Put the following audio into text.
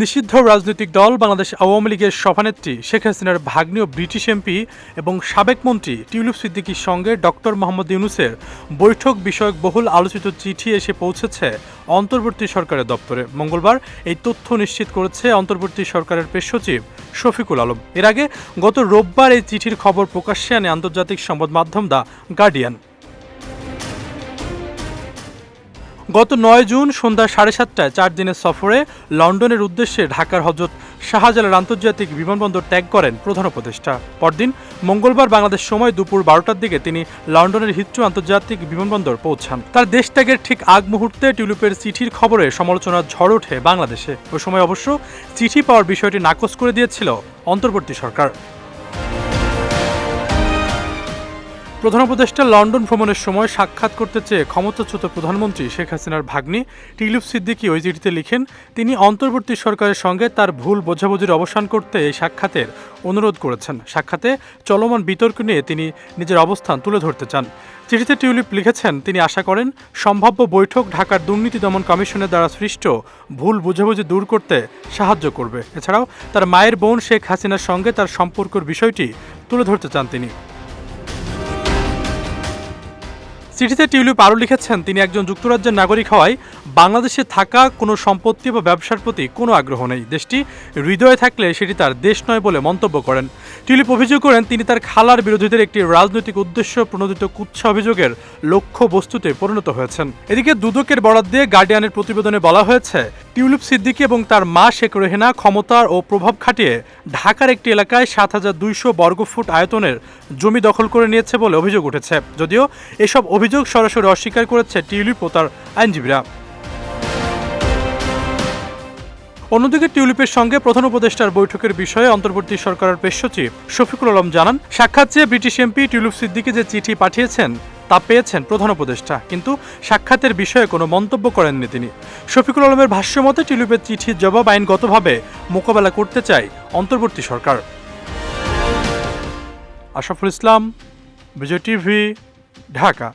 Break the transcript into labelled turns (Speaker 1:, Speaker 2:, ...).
Speaker 1: নিষিদ্ধ রাজনৈতিক দল বাংলাদেশ আওয়ামী লীগের সভানেত্রী শেখ হাসিনার ভাগ্নীয় ব্রিটিশ এমপি এবং সাবেক মন্ত্রী টিউলিপ সিদ্দিকীর সঙ্গে ডক্টর মোহাম্মদ ইউনুসের বৈঠক বিষয়ক বহুল আলোচিত চিঠি এসে পৌঁছেছে অন্তর্বর্তী সরকারের দপ্তরে। মঙ্গলবার এই তথ্য নিশ্চিত করেছে অন্তর্বর্তী সরকারের প্রেস সচিব শফিকুল আলম। এর আগে গত রোববার এই চিঠির খবর প্রকাশ্যে আনে আন্তর্জাতিক সংবাদ মাধ্যম দ্য গার্ডিয়ান। গত নয় জুন সন্ধ্যা সাড়ে সাতটায় চার দিনের সফরে লন্ডনের উদ্দেশ্যে ঢাকার হজরত শাহজালাল আন্তর্জাতিক বিমানবন্দর ত্যাগ করেন প্রধান উপদেষ্টা। পরদিন মঙ্গলবার বাংলাদেশ সময় দুপুর বারোটার দিকে তিনি লন্ডনের হিথ্রো আন্তর্জাতিক বিমানবন্দর পৌঁছান। তার দেশ ত্যাগের ঠিক আগ মুহূর্তে টিউলিপের চিঠির খবরে সমালোচনার ঝড় ওঠে বাংলাদেশে। ওই সময় অবশ্য চিঠি পাওয়ার বিষয়টি নাকচ করে দিয়েছিল অন্তর্বর্তী সরকার। প্রধান উপদেষ্টা লন্ডন ভ্রমণের সময় সাক্ষাৎ করতে চেয়ে ক্ষমতাচ্যুত প্রধানমন্ত্রী শেখ হাসিনার ভাগ্নি টিলুপ সিদ্দিকি ওই চিঠিতে লিখেন, তিনি অন্তর্বর্তী সরকারের সঙ্গে তার ভুল বোঝাবুঝির অবসান করতে এই সাক্ষাতের অনুরোধ করেছেন। সাক্ষাতে চলমান বিতর্ক নিয়ে তিনি নিজের অবস্থান তুলে ধরতে চান। চিঠিতে টিউলিপ লিখেছেন, তিনি আশা করেন সম্ভাব্য বৈঠক ঢাকার দুর্নীতি দমন কমিশনের দ্বারা সৃষ্ট ভুল বুঝাবুঝি দূর করতে সাহায্য করবে। এছাড়াও তার মায়ের বোন শেখ হাসিনার সঙ্গে তার সম্পর্কের বিষয়টি তুলে ধরতে চান তিনি। চিঠিতে টিউলিপ আরও লিখেছেন, তিনি একজন যুক্তরাজ্যের নাগরিক হওয়ায় বাংলাদেশে থাকা কোনো সম্পত্তি বা ব্যবসার প্রতি কোনো আগ্রহ নেই। দেশটি হৃদয়ে থাকলে সেটি তার দেশ নয় বলে মন্তব্য করেন। টিউলিপ অভিযোগ করেন তিনি তার খালার বিরোধীদের একটি রাজনৈতিক উদ্দেশ্য প্রণোদিত কুচ্ছা অভিযোগের লক্ষ্য বস্তুতে পরিণত হয়েছেন। এদিকে দুদকের বরাদ দিয়ে গার্ডিয়ানের প্রতিবেদনে বলা হয়েছে, টিউলিপ সিদ্দিকী এবং তার মা শেখ রেহেনা ক্ষমতার ও প্রভাব খাটিয়ে ঢাকার একটি এলাকায় সাত হাজার দুইশো বর্গফুট আয়তনের জমি দখল করে নিয়েছে বলে অভিযোগ উঠেছে। যদিও এসব অভিযোগ সরাসরি অস্বীকার করেছে টিউলিপ ও তার আইনজীবীরা। অন্যদিকে টিউলিপের সঙ্গে প্রধান উপদেষ্টার বৈঠকের বিষয়ে অন্তর্বর্তী সরকারের পেশ সচিব শফিকুল আলম জানান, সাক্ষাৎ চেয়ে ব্রিটিশ এমপি টিউলিপ সিদ্দিকি যে চিঠি পাঠিয়েছেন, তা পেয়েছেন প্রধান উপদেষ্টা, কিন্তু সাক্ষাতের বিষয়ে কোনো মন্তব্য করেননি তিনি। শফিকুল আলমের ভাষ্য মতে টিউলিপের চিঠির জবাব আইনগতভাবে মোকাবেলা করতে চায় অন্তর্বর্তী সরকার। আশরাফুল ইসলাম, বিজয় টিভি, ঢাকা।